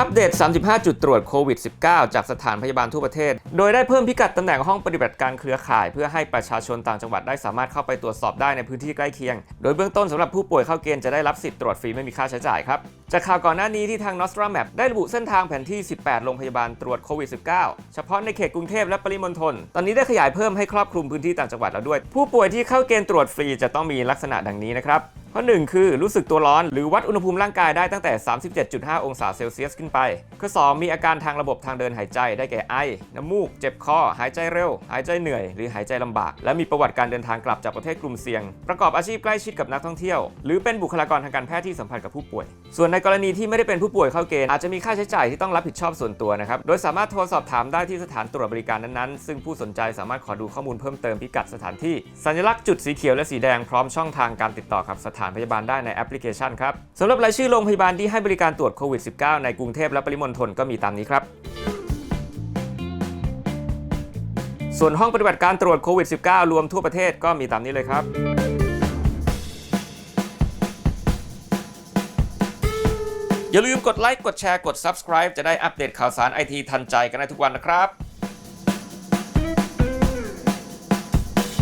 อัปเดต 35 จุดตรวจโควิด -19 จากสถานพยาบาลทั่วประเทศ โดยได้เพิ่มพิกัดตำแหน่งห้องปฏิบัติการเครือข่าย เพื่อให้ประชาชนต่างจังหวัดได้สามารถเข้าไปตรวจสอบได้ในพื้นที่ใกล้เคียง โดยเบื้องต้นสำหรับผู้ป่วยเข้าเกณฑ์จะได้รับสิทธิ์ตรวจฟรีไม่มีค่าใช้จ่ายครับ จากข่าวก่อนหน้านี้ที่ทาง Nostra Map ได้ระบุเส้นทางแผนที่ 18 โรงพยาบาลตรวจโควิด -19 เฉพาะในเขตกรุงเทพและปริมณฑล ตอนนี้ได้ขยายเพิ่มให้ครอบคลุมพื้นที่ต่างจังหวัดแล้วด้วย ผู้ป่วยที่เข้าเกณฑ์ตรวจฟรีจะต้องมีลักษณะดังนี้นะครับ ข้อ 1 คือรู้สึกตัวร้อนหรือวัดอุณหภูมิร่างกายได้ตั้งแต่ 37.5 องศาเซลเซียสขึ้นไป ข้อ 2 มีอาการทางระบบทางเดินหายใจได้แก่ไอ น้ำมูก เจ็บคอ หายใจเร็ว หายใจเหนื่อย หรือหายใจลำบาก และมีประวัติการเดินทางกลับจากประเทศกลุ่มเสี่ยง ประกอบอาชีพใกล้ชิดกับนักท่องเที่ยว หรือเป็นบุคลากรทางการแพทย์ที่สัมพันธ์กับผู้ป่วย ส่วนในกรณีที่ไม่ได้เป็นผู้ป่วยเข้าเกณฑ์อาจจะมีค่าใช้จ่ายที่ต้องรับผิดชอบส่วนตัวนะครับ โดยสามารถโทรสอบถามได้ที่สถานตรวจบริการนั้นๆ ซึ่งผู้สนใจสามารถขอดูข้อมูลเพิ่มเติมพิกัดสถานที่ สัญลักษณ์จุดสีเขียวและสีแดงพร้อมช่องทางการติดต่อกับสถานพยาบาลได้ในแอปพลิเคชันครับสำหรับรายชื่อโรงพยาบาลที่ให้บริการตรวจโควิด -19 ในกรุงเทพและปริมณฑลก็มีตามนี้ครับส่วนห้องปฏิบัติการตรวจโควิด -19 รวมทั่วประเทศก็มีตามนี้เลยครับ อย่าลืมกดไลค์ กดแชร์ กด Subscribe จะได้อัปเดตข่าวสารไอทีทันใจกันได้ทุกวันนะครับ